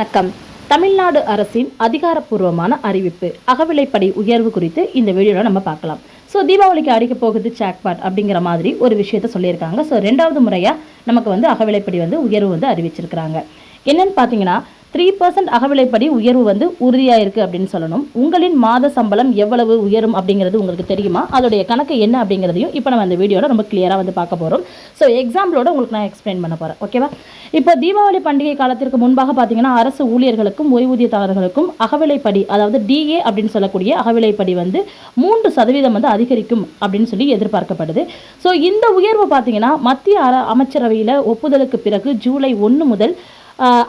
வணக்கம். தமிழ்நாடு அரசின் அதிகாரப்பூர்வமான அறிவிப்பு அகவிலைப்படி உயர்வு குறித்து இந்த வீடியோவில் நம்ம பார்க்கலாம். ஸோ தீபாவளிக்கு அடிக்க போகுது ஜாக்பாட் அப்படிங்கிற மாதிரி ஒரு விஷயத்த சொல்லியிருக்காங்க. ஸோ ரெண்டாவது முறையாக நமக்கு வந்து அகவிலைப்படி வந்து உயர்வு வந்து அறிவிச்சிருக்கிறாங்க. என்னன்னு பார்த்தீங்கன்னா த்ரீ பர்சன்ட் அகவிலைப்படி உயர்வு வந்து உறுதியாக இருக்குது அப்படின்னு சொல்லணும். உங்களின் மாத சம்பளம் எவ்வளவு உயரும் அப்படிங்கிறது உங்களுக்கு தெரியுமா? அதோடைய கணக்கு என்ன அப்படிங்கிறதையும் இப்போ நம்ம அந்த வீடியோவில் ரொம்ப கிளியராக வந்து பார்க்க போகிறோம் ஸோ எக்ஸாம்பிளோட உங்களுக்கு நான் எக்ஸ்பிளைன் பண்ண போகிறேன் ஓகேவா இப்போ தீபாவளி பண்டிகை காலத்திற்கு முன்பாக பார்த்தீங்கன்னா அரசு ஊழியர்களுக்கும் ஓய்வூதியதாரர்களுக்கும் அகவிலைப்படி அதாவது டிஏ அப்படின்னு சொல்லக்கூடிய அகவிலைப்படி வந்து மூன்று சதவீதம் வந்து அதிகரிக்கும் அப்படின்னு சொல்லி எதிர்பார்க்கப்படுது. ஸோ இந்த உயர்வு பார்த்தீங்கன்னா மத்திய அர அமைச்சரவையில் ஒப்புதலுக்கு பிறகு ஜூலை ஒன்று முதல்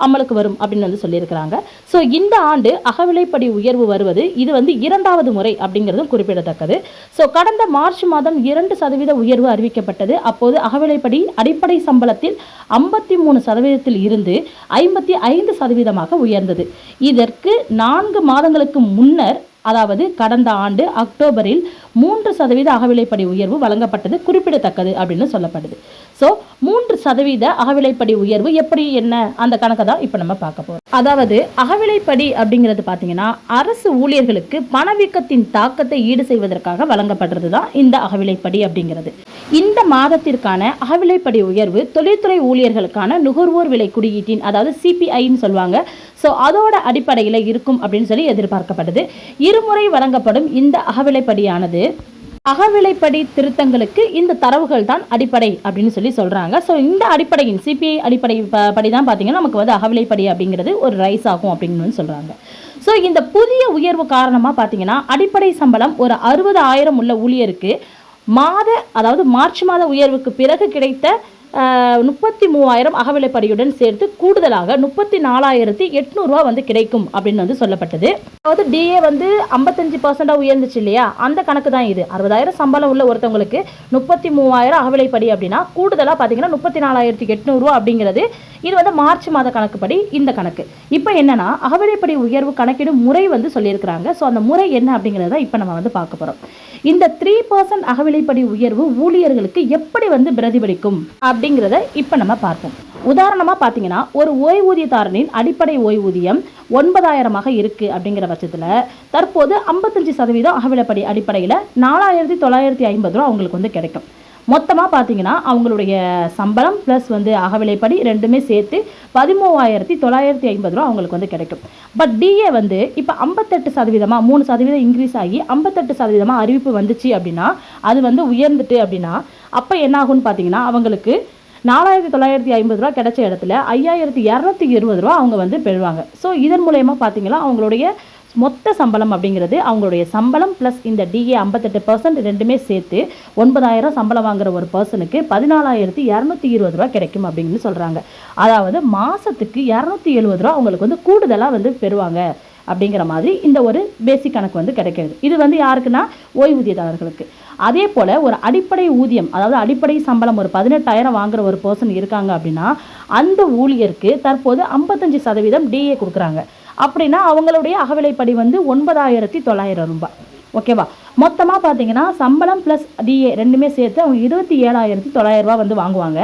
அமலுக்கு வரும் அப்படின்னு வந்து சொல்லியிருக்கிறாங்க. ஸோ இந்த ஆண்டு அகவிலைப்படி உயர்வு வருவது இது வந்து இரண்டாவது முறை அப்படிங்கிறதும் குறிப்பிடத்தக்கது. ஸோ கடந்த மார்ச் மாதம் இரண்டு சதவீத உயர்வு அறிவிக்கப்பட்டது. அப்போது அகவிலைப்படி அடிப்படை சம்பளத்தில் ஐம்பத்தி மூணு சதவீதத்தில் இருந்து ஐம்பத்தி ஐந்து சதவீதமாக உயர்ந்தது. இதற்கு நான்கு மாதங்களுக்கு முன்னர் அதாவது கடந்த ஆண்டு அக்டோபரில் மூன்று சதவீத அகவிலைப்படி உயர்வு வழங்கப்பட்டது குறிப்பிடத்தக்கது அப்படின்னு சொல்லப்படுது. ஸோ மூன்று சதவீத அகவிலைப்படி உயர்வு எப்படி என்ன? அந்த கணக்கை தான் இப்போ நம்ம பார்க்க போகிறோம் அதாவது அகவிலைப்படி அப்படிங்கிறது பார்த்தீங்கன்னா அரசு ஊழியர்களுக்கு பணவீக்கத்தின் தாக்கத்தை ஈடு செய்வதற்காக வழங்கப்படுறது தான் இந்த அகவிலைப்படி அப்படிங்கிறது. இந்த மாதத்திற்கான அகவிலைப்படி உயர்வு தொழில்துறை ஊழியர்களுக்கான நுகர்வோர் விலை குறியீட்டின் அதாவது சிபிஐன்னு சொல்லுவாங்க. ஸோ அதோட அடிப்படையில் இருக்கும் அப்படின்னு சொல்லி எதிர்பார்க்கப்படுது. இருமுறை வழங்கப்படும் இந்த அகவிலைப்படியானது அகவிலைப்படி திருத்தங்களுக்கு இந்த தரவுகள் தான் அடிப்படை அப்படின்னு சொல்லி சொல்கிறாங்க ஸோ இந்த அடிப்படையின் சிபிஐ அடிப்படை படி தான் பார்த்தீங்கன்னா நமக்கு வந்து அகவிலைப்படி அப்படிங்கிறது ஒரு ரைஸ் ஆகும் அப்படின்னு சொல்கிறாங்க ஸோ இந்த புதிய உயர்வு காரணமாக பார்த்தீங்கன்னா அடிப்படை சம்பளம் ஒரு அறுபது ஆயிரம் உள்ள ஊழியருக்கு மாத அதாவது மார்ச் மாத உயர்வுக்கு பிறகு கிடைத்த முப்பத்தி மூவாயிரம் அகவிலைப்படியுடன் சேர்த்து கூடுதலாக முப்பத்தி நாலாயிரத்தி எட்நூறுரூவா வந்து கிடைக்கும் அப்படின்னு வந்து சொல்லப்பட்டது. அதாவது டிஏ வந்து ஐம்பத்தஞ்சு பர்சண்டாக உயர்ந்துச்சு இல்லையா? அந்த கணக்கு தான் இது. அறுபதாயிரம் சம்பளம் உள்ள ஒருத்தவங்களுக்கு முப்பத்தி மூவாயிரம் அகவிலைப்படி அப்படின்னா கூடுதலாக பார்த்தீங்கன்னா முப்பத்தி நாலாயிரத்தி எட்நூறுரூவா அப்படிங்கிறது. இது வந்து மார்ச் மாத கணக்குப்படி இந்த கணக்கு. இப்போ என்னன்னா அகவிலைப்படி உயர்வு கணக்கிடும் முறை வந்து சொல்லியிருக்கிறாங்க. ஸோ அந்த முறை என்ன அப்படிங்கிறத இப்போ நம்ம வந்து பார்க்க போகிறோம் இந்த த்ரீ பர்சன்ட் அகவிலைப்படி உயர்வு ஊழியர்களுக்கு எப்படி வந்து பிரதிபலிக்கும்? அப்படிங்கிறத இப்போ நம்ம பார்ப்போம். உதாரணமாக பார்த்தீங்கன்னா ஒரு ஓய்வூதியதாரனின் அடிப்படை ஓய்வூதியம் ஒன்பதாயிரமாக இருக்குது அப்படிங்கிற பட்சத்தில் தற்போது ஐம்பத்தஞ்சு சதவீதம் அகவிலைப்படி அடிப்படையில் நாலாயிரத்தி தொள்ளாயிரத்தி ஐம்பது ரூபா அவங்களுக்கு வந்து கிடைக்கும். மொத்தமாக பார்த்தீங்கன்னா அவங்களுடைய சம்பளம் ப்ளஸ் வந்து அகவிலைப்படி ரெண்டுமே சேர்த்து பதிமூவாயிரத்தி தொள்ளாயிரத்தி ஐம்பது ரூபா அவங்களுக்கு வந்து கிடைக்கும். பட் டிஏ வந்து இப்போ ஐம்பத்தெட்டு சதவீதமாக மூணு சதவீதம் இன்க்ரீஸ் ஆகி ஐம்பத்தெட்டு சதவீதமாக அறிவிப்பு வந்துச்சு அப்படின்னா அது வந்து உயர்ந்துட்டு அப்படின்னா அப்போ என்ன ஆகும்னு பார்த்தீங்கன்னா அவங்களுக்கு நாலாயிரத்தி தொள்ளாயிரத்தி ஐம்பது ரூபா கிடைச்ச இடத்துல ஐயாயிரத்தி இரநூத்தி இருபது ரூபா அவங்க வந்து பெறுவாங்க. ஸோ இதன் மூலயமா பார்த்தீங்கன்னா அவங்களுடைய மொத்த சம்பளம் அப்படிங்கிறது அவங்களுடைய சம்பளம் ப்ளஸ் இந்த டிஏ ஐம்பத்தெட்டு பர்சன்ட் ரெண்டுமே சேர்த்து ஒன்பதாயிரம் சம்பளம் வாங்குற ஒரு பர்சனுக்கு பதினாலாயிரத்தி இரநூத்தி இருபது ரூபா கிடைக்கும் அப்படின்னு சொல்கிறாங்க அதாவது மாதத்துக்கு இரநூத்தி எழுபது ரூபா அவங்களுக்கு வந்து கூடுதலாக வந்து பெறுவாங்க அப்படிங்கிற மாதிரி இந்த ஒரு பேசிக் கணக்கு வந்து கிடைக்கிறது. இது வந்து யாருக்குன்னா ஓய்வூதியதாரர்களுக்கு. அதே போல் ஒரு அடிப்படை ஊதியம் அதாவது அடிப்படை சம்பளம் ஒரு பதினெட்டாயிரம் வாங்குகிற ஒரு பர்சன் இருக்காங்க அப்படின்னா அந்த ஊழியருக்கு தற்போது ஐம்பத்தஞ்சு சதவீதம் டிஏ கொடுக்குறாங்க. அப்படின்னா அவங்களுடைய அகவிலைப்படி வந்து ஒன்பதாயிரத்தி தொள்ளாயிரம் ரூபாய். ஓகேவா மொத்தமாக பார்த்தீங்கன்னா சம்பளம் ப்ளஸ் டிஏ ரெண்டுமே சேர்த்து அவங்க இருபத்தி ஏழாயிரத்தி தொள்ளாயிரரூபா வந்து வாங்குவாங்க.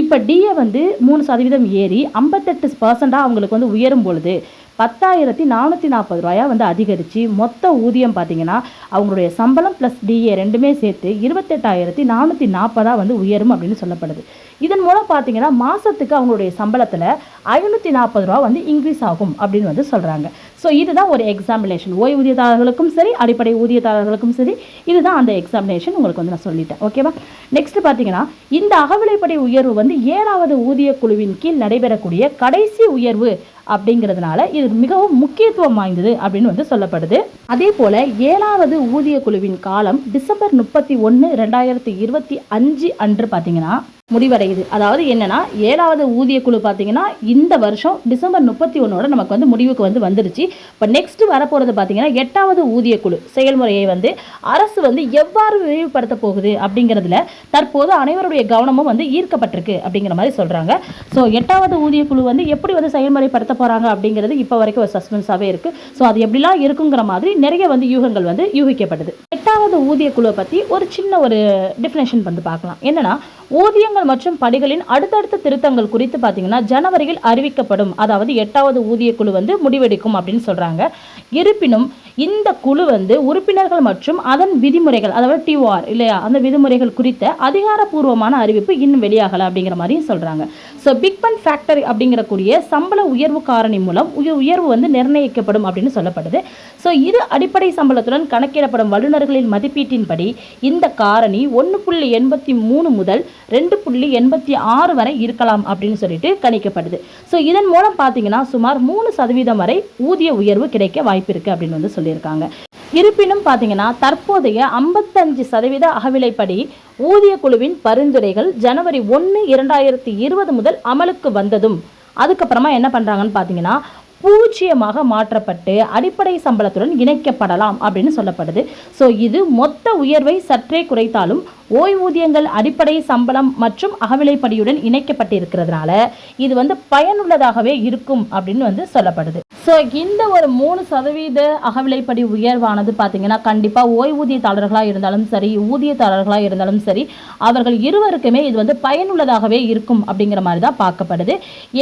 இப்போ டிஏ வந்து மூணு சதவீதம் ஏறி ஐம்பத்தெட்டு பர்சண்ட்டாக அவங்களுக்கு வந்து உயரும் பொழுது பத்தாயிரத்தி நானூற்றி நாற்பது ரூபாயா வந்து அதிகரித்து மொத்த ஊதியம் பார்த்தீங்கன்னா அவங்களுடைய சம்பளம் ப்ளஸ் டிஏ ரெண்டுமே சேர்த்து இருபத்தெட்டாயிரத்தி நானூற்றி நாற்பதாக வந்து உயரும் அப்படின்னு சொல்லப்படுது. இதன் மூலம் பார்த்தீங்கன்னா மாதத்துக்கு அவங்களுடைய சம்பளத்தில் ஐநூற்றி நாற்பது ரூபா வந்து இன்க்ரீஸ் ஆகும் அப்படின்னு வந்து சொல்கிறாங்க ஸோ இதுதான் ஒரு எக்ஸாமினேஷன் ஓய்வூதியதாரர்களுக்கும் சரி அடிப்படை ஊதியதாரர்களுக்கும் சரி இதுதான் அந்த எக்ஸாமினேஷன் உங்களுக்கு வந்து நான் சொல்லிட்டேன். ஓகேவா நெக்ஸ்ட் பார்த்தீங்கன்னா இந்த அகவிலைப்படி உயர்வு வந்து ஏழாவது ஊதிய குழுவின் கீழ் நடைபெறக்கூடிய கடைசி உயர்வு அப்படிங்கிறதுனால இது மிகவும் முக்கியத்துவம் வாய்ந்தது அப்படின்னு வந்து சொல்லப்படுது. அதே போல ஏழாவது ஊதிய குழுவின் காலம் டிசம்பர் முப்பத்தி ஒன்று ரெண்டாயிரத்தி இருபத்தி அஞ்சு அன்று பார்த்தீங்கன்னா முடிவடையுது. அதாவது என்னன்னா ஏழாவது ஊதிய குழு பார்த்தீங்கன்னா இந்த வருஷம் டிசம்பர் முப்பத்தி ஒன்னோட நமக்கு வந்து முடிவுக்கு வந்து வந்துருச்சு. இப்போ நெக்ஸ்ட் வரப்போகிறது பார்த்தீங்கன்னா எட்டாவது ஊதிய குழு செயல்முறையை வந்து அரசு வந்து எவ்வாறு விரிவுபடுத்த போகுது அப்படிங்கிறதுல தற்போது அனைவருடைய கவனமும் வந்து ஈர்க்கப்பட்டிருக்கு அப்படிங்கிற மாதிரி சொல்கிறாங்க ஸோ எட்டாவது ஊதிய குழு வந்து எப்படி வந்து செயல்முறைப்படுத்த போகிறாங்க அப்படிங்கிறது இப்போ வரைக்கும் ஒரு சஸ்பென்ஸாகவே இருக்குது ஸோ அது எப்படிலாம் இருக்குங்கிற மாதிரி நிறைய வந்து யூகங்கள் வந்து யூகிக்கப்படுது எட்டாவது ஊதிய குழுவை பற்றி ஒரு சின்ன ஒரு டிஃபினேஷன் வந்து பார்க்கலாம். என்னன்னா ஊதியங்கள் மற்றும் படிகளின் அடுத்தடுத்த திருத்தங்கள் குறித்து பார்த்தீங்கன்னா ஜனவரியில் அறிவிக்கப்படும். அதாவது எட்டாவது ஊதிய குழு வந்து முடிவெடுக்கும் அப்படின்னு சொல்கிறாங்க இருப்பினும் இந்த குழு வந்து உறுப்பினர்கள் மற்றும் அதன் விதிமுறைகள் அதாவது டிஓஆர் இல்லையா அந்த விதிமுறைகள் குறித்த அதிகாரப்பூர்வமான அறிவிப்பு இன்னும் வெளியாகலை அப்படிங்கிற மாதிரியும் சொல்கிறாங்க ஸோ பிக் பன் ஃபேக்டரி அப்படிங்கிற கூடிய சம்பள உயர்வு காரணி மூலம் உயர்வு வந்து நிர்ணயிக்கப்படும் அப்படின்னு சொல்லப்படுது. ஸோ இது அடிப்படை சம்பளத்துடன் கணக்கிடப்படும் வல்லுநர்களின் மதிப்பீட்டின்படி இந்த காரணி ஒன்று புள்ளி எண்பத்தி மூணு முதல் ரெண்டு புள்ளி எண்பத்தி ஆறு வரை இருக்கலாம் அப்படின்னு சொல்லிட்டு கணிக்கப்படுது. ஸோ இதன் மூலம் பார்த்தீங்கன்னா சுமார் மூணு சதவீதம் வரை ஊதிய உயர்வு கிடைக்க வாய்ப்பு இருக்குது அப்படின்னு வந்து சொல்லியிருக்காங்க. இருப்பினும் பார்த்தீங்கன்னா தற்போதைய ஐம்பத்தஞ்சு சதவீத அகவிலைப்படி ஊதிய குழுவின் பரிந்துரைகள் ஜனவரி ஒன்று இரண்டாயிரத்தி இருபது முதல் அமலுக்கு வந்ததும் அதுக்கப்புறமா என்ன பண்ணுறாங்கன்னு பார்த்தீங்கன்னா பூஜ்ஜியமாக மாற்றப்பட்டு அடிப்படை சம்பளத்துடன் இணைக்கப்படலாம் அப்படின்னு சொல்லப்படுது. ஸோ இது மொத்த உயர்வை சற்றே குறைத்தாலும் ஓய்வூதியங்கள் அடிப்படை சம்பளம் மற்றும் அகவிலைப்படியுடன் இணைக்கப்பட்டிருக்கிறதுனால இது வந்து பயனுள்ளதாகவே இருக்கும் அப்படின்னு வந்து சொல்லப்படுது. ஸோ இந்த ஒரு மூணு சதவீத அகவிலைப்படி உயர்வானது பார்த்தீங்கன்னா கண்டிப்பாக ஓய்வூதியதாரர்களாக இருந்தாலும் சரி ஊதியதாரர்களாக இருந்தாலும் சரி அவர்கள் இருவருக்குமே இது வந்து பயனுள்ளதாகவே இருக்கும் அப்படிங்கிற மாதிரி தான் பார்க்கப்படுது.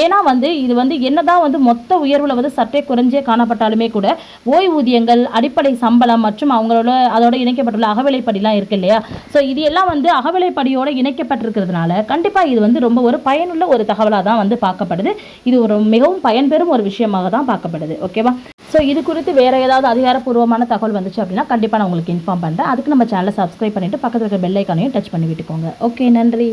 ஏன்னா வந்து இது வந்து என்னதான் வந்து மொத்த உயர்வில் வந்து சற்றே குறைஞ்சே காணப்பட்டாலுமே கூட ஓய்வூதியங்கள் அடிப்படை சம்பளம் மற்றும் அவங்களோட அதோட இணைக்கப்பட்டுள்ள அகவிலைப்படிலாம் இருக்கு இல்லையா? ஸோ இது எல்லாம் வந்து அகவிலைப்படியோடு இணைக்கப்பட்டிருக்கிறதுனால கண்டிப்பாக இது வந்து ரொம்ப ஒரு பயனுள்ள ஒரு தகவலாக தான் வந்து பார்க்கப்படுது. இது ஒரு மிகவும் பயன்பெறும் ஒரு விஷயமாக தான் பார்க்கப்படுது. ஓகேவா? ஸோ இது குறித்து வேற ஏதாவது அதிகாரப்பூர்வமான தகவல் வந்துச்சு அப்படின்னா கண்டிப்பாக நான் உங்களுக்கு இன்ஃபார்ம் பண்ணுறேன் அதுக்கு நம்ம சேனலை சப்ஸ்கிரைப் பண்ணிட்டு பக்கத்தில் இருக்க பெல் ஐக்கானையும் டச் பண்ணி விட்டுக்கோங்க. ஓகே நன்றி.